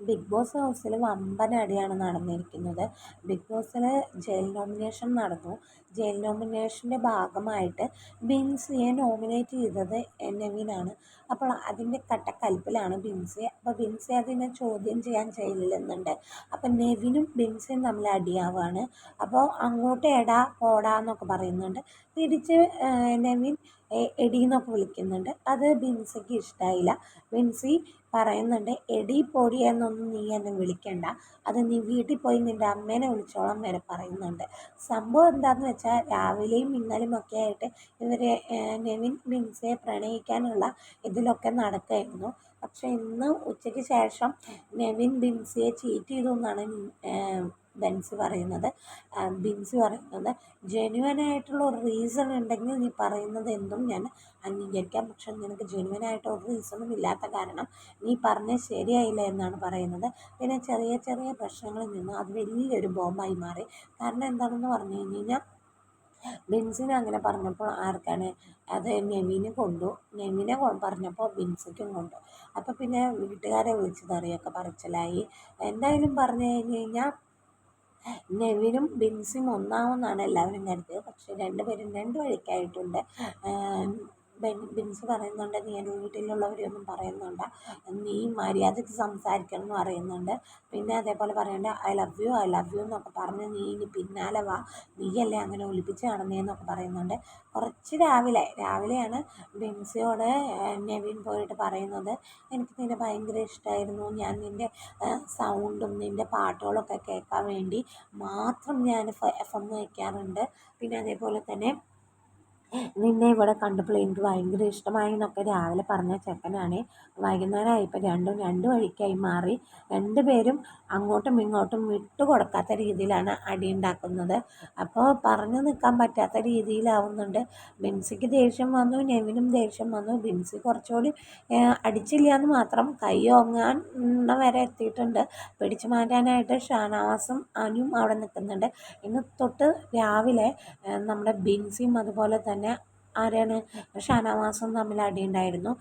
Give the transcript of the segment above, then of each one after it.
Big boss ഹൗസിൽ വമ്പൻ അടിയാണ് നടന്നിരിക്കുന്നത്. ബിഗ് ബോസിൽ ജയിൽ നോമിനേഷൻ നടന്നു. ജയിൽ നോമിനേഷന്റെ ഭാഗമായിട്ട് ബിൻസിയെ നോമിനേറ്റ് ചെയ്തത് നവീനാണ്. അപ്പോൾ അതിന്റെ കട്ടക്കലിപ്പിലാണ് ബിൻസി. അപ്പോൾ ബിൻസി അതിനെ ചോദ്യം ചെയ്യാൻ ജയിലിലെന്നുണ്ട് അപ്പം നെവിനും ബിൻസിയും തമ്മിൽ അടിയാവുകയാണ് അപ്പോൾ അങ്ങോട്ട് എടാ പോടാ എന്നൊക്കെ പറയുന്നുണ്ട്. തിരിച്ച് നെവിൻ എടി എന്നൊക്കെ വിളിക്കുന്നുണ്ട്. അത് ബിൻസിക്ക് ഇഷ്ടമായില്ല ബിൻസി പറയുന്നുണ്ട് എടി പൊടി എന്നൊന്നും നീ എന്നെ വിളിക്കണ്ട. അത് നീ വീട്ടിൽ പോയി നിന്റെ അമ്മേനെ വിളിച്ചോളാം വരെ പറയുന്നുണ്ട്. സംഭവം എന്താണെന്ന് വെച്ചാൽ രാവിലെയും ഇന്നലെയും ഒക്കെ ആയിട്ട് ഇവർ നെവിൻ ബിൻസയെ പ്രണയിക്കാനുള്ള ഇതിലൊക്കെ നടക്കുകയായിരുന്നു പക്ഷേ ഇന്ന് ഉച്ചയ്ക്ക് ശേഷം നെവിൻ ബിൻസിയെ ചീറ്റ് ചെയ്തു എന്നാണ് ബെൻസി പറയുന്നത്. ബിൻസ് പറയുന്നത് ആയിട്ടുള്ള ഒരു റീസൺ ഉണ്ടെങ്കിൽ നീ പറയുന്നത് എന്തും ഞാൻ അംഗീകരിക്കാം. പക്ഷെ നിനക്ക് ജെന്യുവൻ ആയിട്ട് ഒരു റീസണും ഇല്ലാത്ത കാരണം നീ പറഞ്ഞത് ശരിയായില്ല എന്നാണ് പറയുന്നത്. പിന്നെ ചെറിയ ചെറിയ പ്രശ്നങ്ങളിൽ നിന്ന് അത് വലിയൊരു ബോംബായി മാറി. കാരണം എന്താണെന്ന് പറഞ്ഞു കഴിഞ്ഞ് കഴിഞ്ഞാൽ ബിൻസിന് അങ്ങനെ പറഞ്ഞപ്പോൾ ആർക്കാണ്? അത് നെവിന് കൊണ്ടു. നെവിനെ പറഞ്ഞപ്പോൾ ബിൻസിക്കും കൊണ്ടു. അപ്പോൾ പിന്നെ വീട്ടുകാരെ വിളിച്ചു തറിയൊക്കെ പറച്ചിലായി. എന്തായാലും പറഞ്ഞു കഴിഞ്ഞ് കഴിഞ്ഞാൽ നെവിനും ബിൻസിയും ഒന്നാമെന്നാണ് എല്ലാവരും കരുതിയത് പക്ഷേ രണ്ടുപേരും രണ്ട് വഴിക്കായിട്ടുണ്ട്. ബിൻസി പറയുന്നുണ്ട് നീ എന്റെ വീട്ടിലുള്ളവരെയൊന്നും പറയുന്നുണ്ട്. നീ മര്യാദയ്ക്ക് സംസാരിക്കണം എന്ന് പറയുന്നുണ്ട്. പിന്നെ അതേപോലെ പറയുന്നുണ്ട് I love you I love you എന്നൊക്കെ പറഞ്ഞ് നീ ഇനി പിന്നാലെ വാ. നീയല്ലേ അങ്ങനെ ഒളിപ്പിച്ച് കാണുന്നതെന്നൊക്കെ പറയുന്നുണ്ട്. കുറച്ച് രാവിലെ രാവിലെയാണ് ബിൻസിയോട് നെവിൻ പോയിട്ട് പറയുന്നത് എനിക്ക് നിന്നെ ഭയങ്കര ഇഷ്ടമായിരുന്നു ഞാൻ നിന്റെ സൗണ്ടും നിന്റെ പാട്ടുകളൊക്കെ കേൾക്കാൻ വേണ്ടി മാത്രം ഞാൻ എഫ് എം വയ്ക്കാറുണ്ട്. പിന്നെ അതേപോലെ തന്നെ നിന്നെ ഇവിടെ കണ്ടപ്പോൾ എനിക്ക് ഭയങ്കര ഇഷ്ടമായി എന്നൊക്കെ രാവിലെ പറഞ്ഞ ചെക്കനാണ്. വൈകുന്നേരം ആയപ്പോൾ രണ്ടും രണ്ട് വഴിക്കായി മാറി. രണ്ടുപേരും അങ്ങോട്ടും ഇങ്ങോട്ടും വിട്ടു കൊടുക്കാത്ത രീതിയിലാണ് അടി ഉണ്ടാക്കുന്നത്. അപ്പോൾ പറഞ്ഞു നിൽക്കാൻ പറ്റാത്ത രീതിയിലാവുന്നുണ്ട്. ബിൻസിക്ക് ദേഷ്യം വന്നു നെവിനും ദേഷ്യം വന്നു. ബിൻസി കുറച്ചുകൂടി അടിച്ചില്ല എന്ന് മാത്രം കൈ ഓങ്ങാൻ വരെ എത്തിയിട്ടുണ്ട്. പിടിച്ചു മാറ്റാനായിട്ട് ഷാനവാസും അനുവും അവിടെ നിൽക്കുന്നുണ്ട്. ഇന്ന് തൊട്ട് രാവിലെ നമ്മുടെ ബിൻസിയും അതുപോലെ തന്നെ തന്നെ ആരാണ് ഷാനവാസും തമ്മിൽ അടിയുണ്ടായിരുന്നു.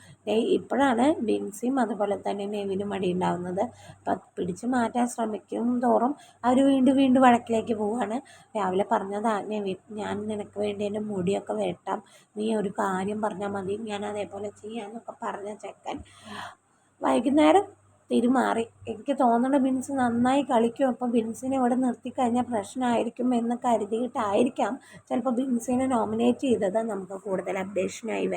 ഇപ്പോഴാണ് ബിൻസിയും അതുപോലെ തന്നെ നെവിനും അടിയുണ്ടാവുന്നത്. അപ്പം പിടിച്ചു മാറ്റാൻ ശ്രമിക്കും തോറും അവർ വീണ്ടും വീണ്ടും വഴക്കിലേക്ക് പോവുകയാണ് രാവിലെ പറഞ്ഞതാ നെവിൻ ഞാൻ നിനക്ക് വേണ്ടി എന്റെ മുടിയൊക്കെ വെട്ടാം. നീ ഒരു കാര്യം പറഞ്ഞാൽ മതി. ഞാൻ അതേപോലെ ചെയ്യാമെന്നൊക്കെ പറഞ്ഞ ചെക്കൻ വൈകുന്നേരം തിരുമാറി. എനിക്ക് തോന്നണ ബിൻസ് നന്നായി കളിക്കും. അപ്പോൾ ബിൻസിനെ ഇവിടെ നിർത്തിക്കഴിഞ്ഞാൽ പ്രശ്നമായിരിക്കും എന്ന് കരുതിയിട്ടായിരിക്കാം ചിലപ്പോൾ ബിൻസിനെ നോമിനേറ്റ് ചെയ്തത്. നമുക്ക് കൂടുതൽ അപ്ഡേഷനായി